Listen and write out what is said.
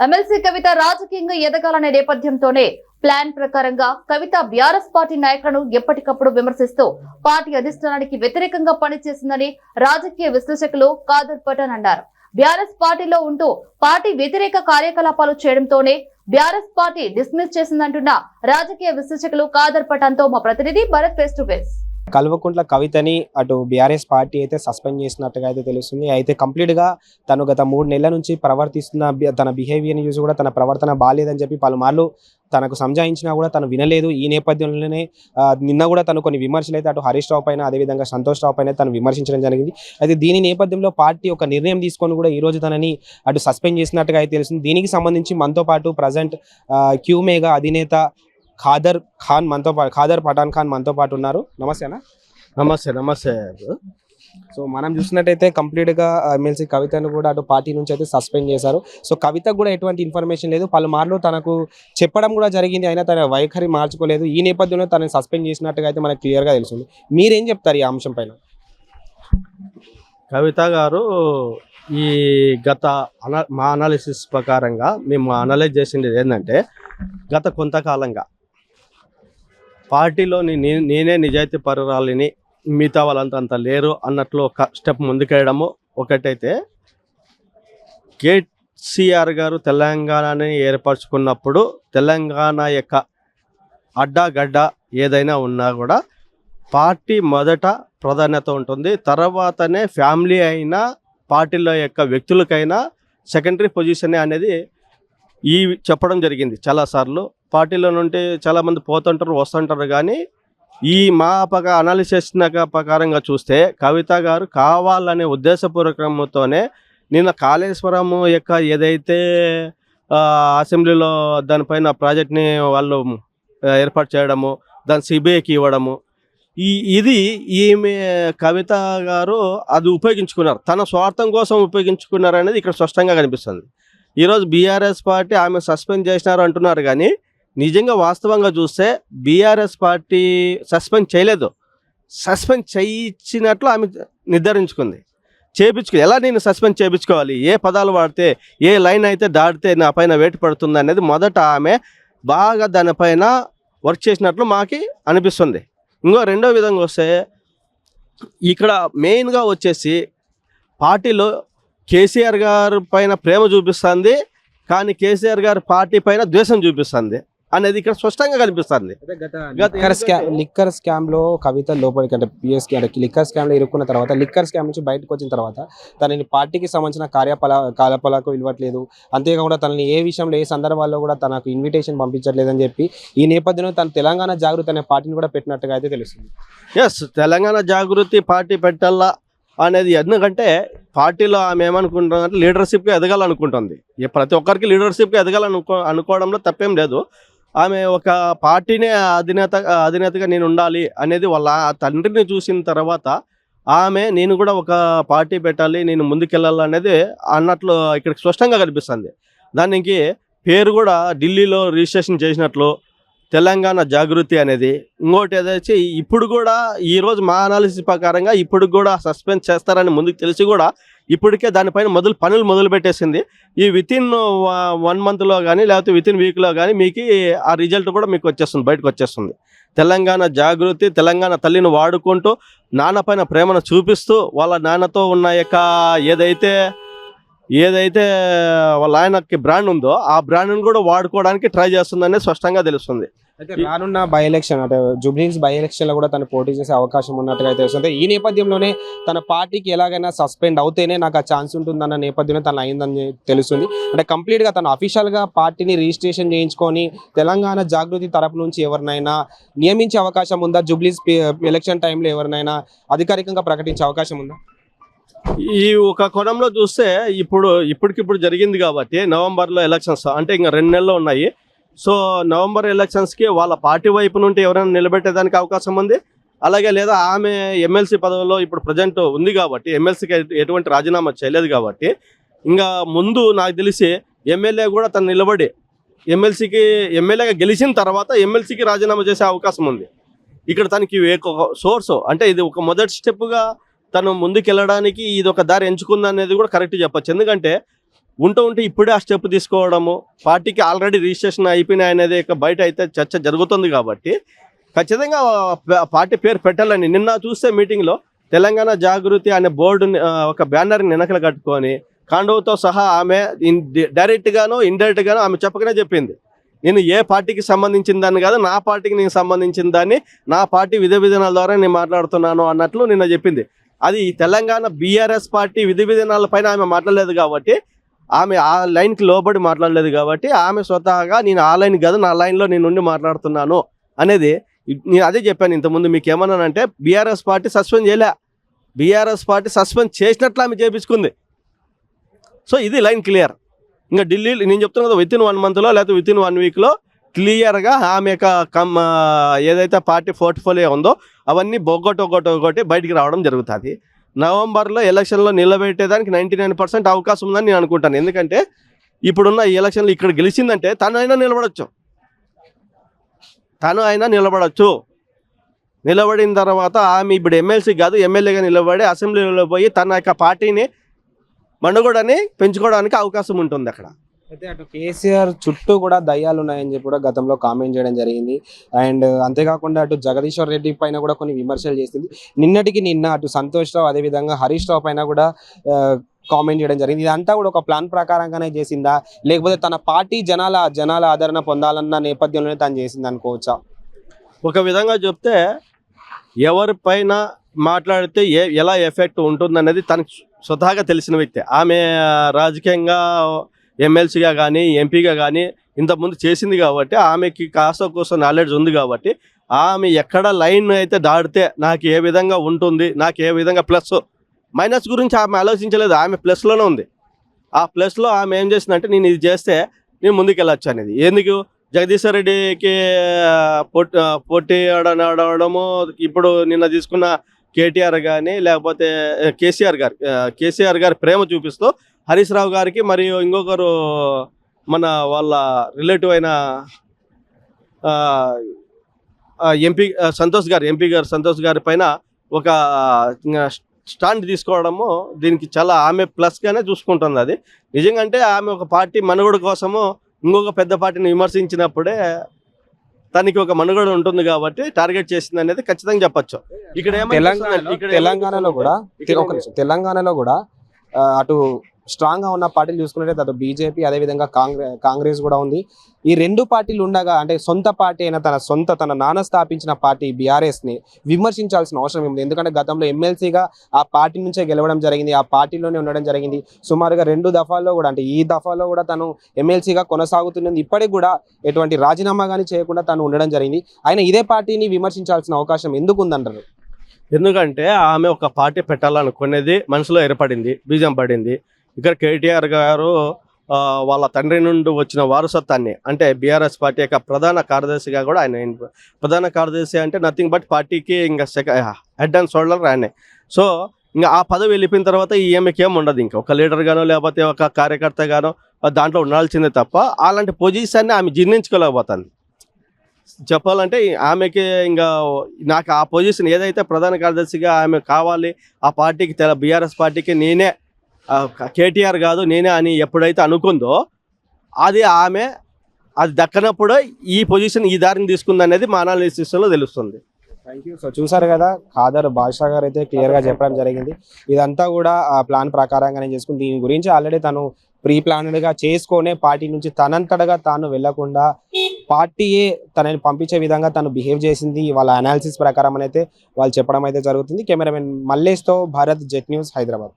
MLC కవిత రాజకీయంగా ఎదగాలనే నేపథ్యంతోనే plan ప్రకారంగా కవిత BRS party నాయకులను ఎప్పటికప్పుడు విమర్శిస్తూ పార్టీ అధిష్టానానికి వ్యతిరేకంగా పనిచేసిందని రాజకీయ విశ్లేషకులు కాదర్ పఠాన్ అన్నారు. బీఆర్ఎస్ పార్టీలో ఉంటూ పార్టీ వ్యతిరేక కార్యకలాపాలు చేయడంతోనే బీఆర్ఎస్ పార్టీ డిస్మిస్ చేసిందంటున్న రాజకీయ విశ్లేషకులు కాదర్ పటన్తో మా ప్రతినిధి Bharat face to face Kalvakuntla కవితని అటు బీఆర్ఎస్ పార్టీ అయితే సస్పెండ్ చేసినట్టుగా అయితే తెలుస్తుంది. అయితే కంప్లీట్గా తను గత మూడు నెలల నుంచి ప్రవర్తిస్తున్న తన బిహేవియర్ చూసి కూడా తన ప్రవర్తన బాగాలేదని చెప్పి పలుమార్లు తనకు సంజాయించినా కూడా తను వినలేదు. ఈ నేపథ్యంలోనే నిన్న కూడా తను కొన్ని విమర్శలు అయితే అటు హరీష్ రావు పైన అదేవిధంగా సంతోష్ రావు పైన తను విమర్శించడం జరిగింది. అయితే దీని నేపథ్యంలో పార్టీ ఒక నిర్ణయం తీసుకొని కూడా ఈ రోజు తనని అటు సస్పెండ్ చేసినట్టుగా అయితే తెలుస్తుంది. దీనికి సంబంధించి మనతో పాటు ప్రజెంట్ క్యూమేగా అధినేత ఖాదర్ ఖాన్ మనతో పాటు ఖాదర్ పఠాన్ ఖాన్ మనతో పాటు ఉన్నారు. నమస్తే అన్న. నమస్తే నమస్తే. సో మనం చూసినట్టయితే కంప్లీట్గా ఎమ్మెల్సీ కవితను కూడా అటు పార్టీ నుంచి అయితే సస్పెండ్ చేశారు. సో కవితకు కూడా ఎటువంటి ఇన్ఫర్మేషన్ లేదు. పలుమార్లు తనకు చెప్పడం కూడా జరిగింది అయినా తన వైఖరి మార్చుకోలేదు. ఈ నేపథ్యంలో తనని సస్పెండ్ చేసినట్టుగా అయితే మనకు క్లియర్గా తెలుస్తుంది. మీరేం చెప్తారు ఈ అంశం పైన? కవిత గారు ఈ గత అన మా అనాలిసిస్ ప్రకారంగా మేము అనలైజ్ చేసింది ఏంటంటే గత కొంతకాలంగా పార్టీలో నేనే నిజాయితీ పరురాలిని మిగతా వాళ్ళంతా అంత లేరు అన్నట్లు ఒక స్టెప్ ముందుకేయడము ఒకటైతే కేసీఆర్ గారు తెలంగాణని ఏర్పరచుకున్నప్పుడు తెలంగాణ యొక్క అడ్డాగడ్డ ఏదైనా ఉన్నా కూడా పార్టీ మొదట ప్రాధాన్యత ఉంటుంది. తర్వాతనే ఫ్యామిలీ అయినా పార్టీలో యొక్క వ్యక్తులకైనా సెకండరీ పొజిషన్ అనేది ఈ చెప్పడం జరిగింది. చాలాసార్లు పార్టీలో నుండి చాలామంది పోతుంటారు వస్తుంటారు. కానీ ఈ మా పక అనాలిసిస్ ప్రకారంగా చూస్తే కవిత గారు కావాలనే ఉద్దేశపూర్వకంతోనే నిన్న కాళేశ్వరం యొక్క ఏదైతే అసెంబ్లీలో దానిపైన ప్రాజెక్ట్ని వాళ్ళు ఏర్పాటు చేయడము దాని సిబిఐకి ఇవ్వడము ఈ ఇది ఈమె కవిత గారు అది ఉపయోగించుకున్నారు. తన స్వార్థం కోసం ఉపయోగించుకున్నారు అనేది ఇక్కడ స్పష్టంగా కనిపిస్తుంది. ఈరోజు బీఆర్ఎస్ పార్టీ ఆమె సస్పెండ్ చేసినారు అంటున్నారు కానీ నిజంగా వాస్తవంగా చూస్తే బీఆర్ఎస్ పార్టీ సస్పెండ్ చేయలేదు. సస్పెండ్ చేయించినట్లు ఆమె నిర్ధారించుకుంది. చేపించుకో ఎలా నేను సస్పెండ్ చేయించుకోవాలి? ఏ పదాలు వాడితే ఏ లైన్ అయితే దాటితే నా పైన వేటు పడుతుంది అనేది మొదట ఆమె బాగా దానిపైన వర్క్ చేసినట్లు మాకి అనిపిస్తుంది. ఇంకో రెండో విధంగా వస్తే ఇక్కడ మెయిన్గా వచ్చేసి పార్టీలో కేసీఆర్ గారి పైన ప్రేమ చూపిస్తుంది. కానీ కేసీఆర్ గారి పార్టీ పైన ద్వేషం చూపిస్తుంది. అనేది ఇక్కడ స్పష్టంగా కనిపిస్తుంది. Liquor scam. లిక్కర్ స్కామ్లో కవిత లోపలికి అంటే పిఎస్కి అంటే లిక్కర్ స్కామ్లో ఇరుక్కున్న తర్వాత లిక్కర్ స్కామ్ నుంచి బయటకు వచ్చిన తర్వాత తనని పార్టీకి సంబంధించిన కార్యపలా కార్యపలకు ఇవ్వట్లేదు అంతేకాకుండా తనని ఏ విషయంలో ఏ సందర్భాల్లో కూడా తనకు ఇన్విటేషన్ పంపించట్లేదని చెప్పి ఈ నేపథ్యంలో తన తెలంగాణ జాగృతి అనే పార్టీని కూడా పెట్టినట్టుగా అయితే తెలుస్తుంది. ఎస్ తెలంగాణ జాగృతి పార్టీ పెట్టాలా అనేది ఎందుకంటే పార్టీలో ఆమె ఏమనుకుంటుందంటే లీడర్షిప్గా ఎదగాలనుకుంటుంది. ప్రతి ఒక్కరికి లీడర్షిప్గా ఎదగాలనుకో అనుకోవడంలో తప్పేం లేదు. ఆమె ఒక పార్టీనే అధినేత అధినేతగా నేను ఉండాలి అనేది వాళ్ళ తండ్రిని చూసిన తర్వాత ఆమె నేను కూడా ఒక పార్టీ పెట్టాలి నేను ముందుకెళ్ళాలి అనేది అన్నట్లు ఇక్కడ స్పష్టంగా కనిపిస్తుంది. దానికి పేరు కూడా ఢిల్లీలో రిజిస్ట్రేషన్ చేసినట్లు తెలంగాణ జాగృతి అనేది. ఇంకోటి ఏదైతే ఇప్పుడు కూడా ఈరోజు మా అనాలిసిస్ ప్రకారంగా ఇప్పుడు కూడా సస్పెండ్ చేస్తారని ముందుకు తెలిసి కూడా ఇప్పటికే దానిపైన మొదలు పనులు మొదలు పెట్టేసింది. ఈ వితిన్ వన్ మంత్లో కానీ లేకపోతే వితిన్ వీక్లో కానీ మీకు ఆ రిజల్ట్ కూడా మీకు వచ్చేస్తుంది బయటకు వచ్చేస్తుంది. తెలంగాణ జాగృతి తెలంగాణ తల్లిని వాడుకుంటూ నాన్న పైన ప్రేమను చూపిస్తూ వాళ్ళ నాన్నతో ఉన్న యొక్క ఏదైతే ఏదైతే వాళ్ళ ఆయనకి బ్రాండ్ ఉందో ఆ బ్రాండ్ను కూడా వాడుకోవడానికి ట్రై చేస్తుందనే స్పష్టంగా తెలుస్తుంది. అయితే రానున్న బై ఎలక్షన్ అంటే జూబ్లీహిల్స్ బై ఎలక్షన్లో కూడా తను పోటీ చేసే అవకాశం ఉన్నట్టుగా అయితే తెలుస్తుంది. ఈ నేపథ్యంలోనే తన పార్టీకి ఎలాగైనా సస్పెండ్ అవుతేనే నాకు ఆ ఛాన్స్ ఉంటుందన్న నేపథ్యంలో తను అయిందని తెలుస్తుంది. అంటే కంప్లీట్గా తను అఫీషియల్గా పార్టీని రిజిస్ట్రేషన్ చేయించుకొని తెలంగాణ జాగృతి తరపు నుంచి ఎవరినైనా నియమించే అవకాశం ఉందా? జూబ్లీస్ ఎలక్షన్ టైంలో ఎవరినైనా అధికారికంగా ప్రకటించే అవకాశం ఉందా? ఈ ఒక కోణంలో చూస్తే ఇప్పుడు ఇప్పటికిప్పుడు జరిగింది కాబట్టి నవంబర్లో ఎలక్షన్స్ అంటే ఇంకా రెండు నెలలు ఉన్నాయి. సో నవంబర్ ఎలక్షన్స్కి వాళ్ళ పార్టీ వైపు నుండి ఎవరైనా నిలబెట్టేదానికి అవకాశం ఉంది. అలాగే లేదా ఆమె ఎమ్మెల్సీ పదవిలో ఇప్పుడు ప్రజెంట్ ఉంది కాబట్టి ఎమ్మెల్సీకి ఎటువంటి రాజీనామా చేయలేదు కాబట్టి ఇంకా ముందు నాకు తెలిసి ఎమ్మెల్యే కూడా తను నిలబడి ఎమ్మెల్సీకి ఎమ్మెల్యేగా గెలిచిన తర్వాత ఎమ్మెల్సీకి రాజీనామా చేసే అవకాశం ఉంది. ఇక్కడ తనకి ఒక సోర్స్ అంటే ఇది ఒక మొదటి స్టెప్గా తను ముందుకెళ్ళడానికి ఇది ఒక దారి ఎంచుకుందనేది కూడా కరెక్ట్ చెప్పచ్చు. ఎందుకంటే ఉంటూ ఉంటే ఇప్పుడే ఆ స్టెప్ తీసుకోవడము. పార్టీకి ఆల్రెడీ రిజిస్ట్రేషన్ అయిపోయినాయి అనేది ఇక బయట అయితే చర్చ జరుగుతుంది కాబట్టి ఖచ్చితంగా పార్టీ పేరు పెట్టాలని నిన్న చూస్తే మీటింగ్లో తెలంగాణ జాగృతి అనే బోర్డు ఒక బ్యానర్ వెనకలు కట్టుకొని కాండవతో సహా ఆమె ఇన్ డైరెక్ట్గాను ఆమె చెప్పకనే చెప్పింది. నేను ఏ పార్టీకి సంబంధించిన దాన్ని కాదు నా పార్టీకి నేను సంబంధించిన దాన్ని నా పార్టీ విధి విధానాల ద్వారా నేను మాట్లాడుతున్నాను అన్నట్లు నిన్న చెప్పింది. అది తెలంగాణ బీఆర్ఎస్ పార్టీ విధి విధానాల పైన ఆమె మాట్లాడలేదు కాబట్టి ఆమె ఆ లైన్కి లోబడి మాట్లాడలేదు కాబట్టి ఆమె స్వతహాగా నేను ఆ లైన్ కాదు నా లైన్లో నేను ఉండి మాట్లాడుతున్నాను అనేది నేను అదే చెప్పాను ఇంతకుముందు మీకు ఏమన్నానంటే బీఆర్ఎస్ పార్టీ సస్పెండ్ చేయలే. బీఆర్ఎస్ పార్టీ సస్పెండ్ చేసినట్లు ఆమె చేపించుకుంది. సో ఇది లైన్ క్లియర్. ఇంకా ఢిల్లీ నేను చెప్తున్నా కదా విత్ ఇన్ వన్ మంత్లో లేకపోతే విత్ ఇన్ వన్ వీక్లో క్లియర్గా ఆమె యొక్క కమ్ ఏదైతే పార్టీ పోర్ట్ఫోలియో ఉందో అవన్నీ ఒక్కొక్కటి ఒక్కొక్కటి ఒక్కొక్కటి బయటికి రావడం జరుగుతుంది. నవంబర్లో ఎలక్షన్లో నిలబెట్టేదానికి నైంటీ నైన్ పర్సెంట్ అవకాశం ఉందని నేను అనుకుంటాను. ఎందుకంటే ఇప్పుడున్న ఈ ఎలక్షన్లు ఇక్కడ గెలిచిందంటే తను అయినా నిలబడచ్చు. తను అయినా నిలబడచ్చు. నిలబడిన తర్వాత ఆమె ఇప్పుడు ఎమ్మెల్సీ కాదు ఎమ్మెల్యేగా నిలబడి అసెంబ్లీలో పోయి తన యొక్క పార్టీని మనుగడని పెంచుకోవడానికి అవకాశం ఉంటుంది అక్కడ. అయితే అటు కేసీఆర్ చుట్టూ కూడా దయ్యాలు ఉన్నాయని చెప్పి కూడా గతంలో కామెంట్ చేయడం జరిగింది. అండ్ అంతేకాకుండా అటు జగదీశ్వర్ రెడ్డి పైన కూడా కొన్ని విమర్శలు చేసింది. నిన్నటికి నిన్న అటు సంతోష్ రావు అదేవిధంగా హరీష్ రావు పైన కూడా కామెంట్ చేయడం జరిగింది. ఇదంతా కూడా ఒక ప్లాన్ ప్రకారంగానే చేసిందా? లేకపోతే తన పార్టీ జనాల జనాల ఆదరణ పొందాలన్న నేపథ్యంలోనే తను చేసింది అనుకోవచ్చా? ఒక విధంగా చెప్తే ఎవరిపైన మాట్లాడితే ఏ ఎలా ఎఫెక్ట్ ఉంటుందనేది తనకు స్వతహాగా తెలిసిన వ్యక్తి. ఆమె రాజకీయంగా ఎమ్మెల్సీగా కానీ ఎంపీగా కానీ ఇంతకుముందు చేసింది కాబట్టి ఆమెకి కాస్త కోసం నాలెడ్జ్ ఉంది కాబట్టి ఆమె ఎక్కడ లైన్ అయితే దాడితే నాకు ఏ విధంగా ఉంటుంది నాకు ఏ విధంగా ప్లస్ మైనస్ గురించి ఆమె ఆలోచించలేదు ఆమె ప్లస్లోనే ఉంది. ఆ ప్లస్లో ఆమె ఏం చేసిందంటే నేను ఇది చేస్తే నేను ముందుకు వెళ్ళొచ్చు అనేది. ఎందుకు? జగదీశ్వర్ రెడ్డికి పొట్టి పొట్టి ఆడడము ఇప్పుడు నిన్న తీసుకున్న కేటీఆర్ కానీ లేకపోతే కేసీఆర్ గారు కేసీఆర్ గారి ప్రేమ చూపిస్తూ హరీష్ రావు గారికి మరియు ఇంకొకరు మన వాళ్ళ రిలేటివ్ అయిన ఎంపీ సంతోష్ గారు ఎంపీ గారు సంతోష్ గారి పైన ఒక స్టాండ్ తీసుకోవడము దీనికి చాలా ఆమె ప్లస్గానే చూసుకుంటుంది అది నిజంగా అంటే ఆమె ఒక పార్టీ మనుగడ కోసము ఇంకొక పెద్ద పార్టీని విమర్శించినప్పుడే తనకి ఒక మనుగడ ఉంటుంది కాబట్టి టార్గెట్ చేసింది అనేది ఖచ్చితంగా చెప్పొచ్చు ఇక్కడ తెలంగాణ తెలంగాణలో కూడా. తెలంగాణలో కూడా అటు స్ట్రాంగ్గా ఉన్న పార్టీలు చూసుకున్నట్లయితే అటు బీజేపీ అదేవిధంగా కాంగ్రెస్ కాంగ్రెస్ కూడా ఉంది. ఈ రెండు పార్టీలు ఉండగా అంటే సొంత పార్టీ అయిన తన సొంత తన నాన్న స్థాపించిన పార్టీ బీఆర్ఎస్ని విమర్శించాల్సిన అవసరం ఉంది ఎందుకంటే గతంలో ఎమ్మెల్సీగా ఆ పార్టీ నుంచే గెలవడం జరిగింది ఆ పార్టీలోనే ఉండడం జరిగింది. సుమారుగా రెండు దఫాల్లో కూడా అంటే ఈ దఫాలో కూడా తను ఎమ్మెల్సీగా కొనసాగుతున్నది. ఇప్పటికి కూడా ఎటువంటి రాజీనామా కానీ చేయకుండా తను ఉండడం జరిగింది. ఆయన ఇదే పార్టీని విమర్శించాల్సిన అవకాశం ఎందుకు ఉందంటారు? ఎందుకంటే ఆమె ఒక పార్టీ పెట్టాలనుకునేది మనసులో ఏర్పడింది బీజం పడింది. ఇక్కడ కేటీఆర్ గారు వాళ్ళ తండ్రి నుండి వచ్చిన వారసత్వాన్ని అంటే బీఆర్ఎస్ పార్టీ యొక్క ప్రధాన కార్యదర్శిగా కూడా ఆయన ప్రధాన కార్యదర్శి అంటే నథింగ్ బట్ పార్టీకి ఇంకా హెడ్ అండ్ షోల్డర్ ఆయనే. సో ఇంకా ఆ పదవి వెళ్ళిపోయిన తర్వాత ఈ ఈమెకి ఏం ఉండదు ఇంకా. ఒక లీడర్ గానో లేకపోతే ఒక కార్యకర్త గానో దాంట్లో ఉండాల్సిందే తప్ప అలాంటి పొజిషన్ని ఆమె జీర్ణించుకోలేకపోతుంది. చెప్పాలంటే ఆమెకి ఇంకా నాకు ఆ పొజిషన్ ఏదైతే ప్రధాన కార్యదర్శిగా ఆమె కావాలి ఆ పార్టీకి తెల బీఆర్ఎస్ పార్టీకి నేనే కేటీఆర్ కాదు నేనే అని ఎప్పుడైతే అనుకుందో అది ఆమె అది దక్కనప్పుడు ఈ పొజిషన్ ఈ దారిని తీసుకుంది అనేది మా అనాలిసిస్లో తెలుస్తుంది. థ్యాంక్ యూ సో చూసారు కదా ఖాదర్ బాషా గారు అయితే క్లియర్గా చెప్పడం జరిగింది. ఇదంతా కూడా ఆ ప్లాన్ ప్రకారంగానే చేసుకుని దీని గురించి ఆల్రెడీ తను ప్రీ ప్లాన్డ్ చేసుకునే చేసుకొనే పార్టీ నుంచి తనంతటగా తాను వెళ్ళకుండా పార్టీయే తనని పంపించే విధంగా తను బిహేవ్ చేసింది. వాళ్ళ అనాలిసిస్ ప్రకారం అయితే వాళ్ళు చెప్పడం అయితే జరుగుతుంది. కెమెరామెన్ మల్లేష్తో భారత్ జెట్ న్యూస్ హైదరాబాద్.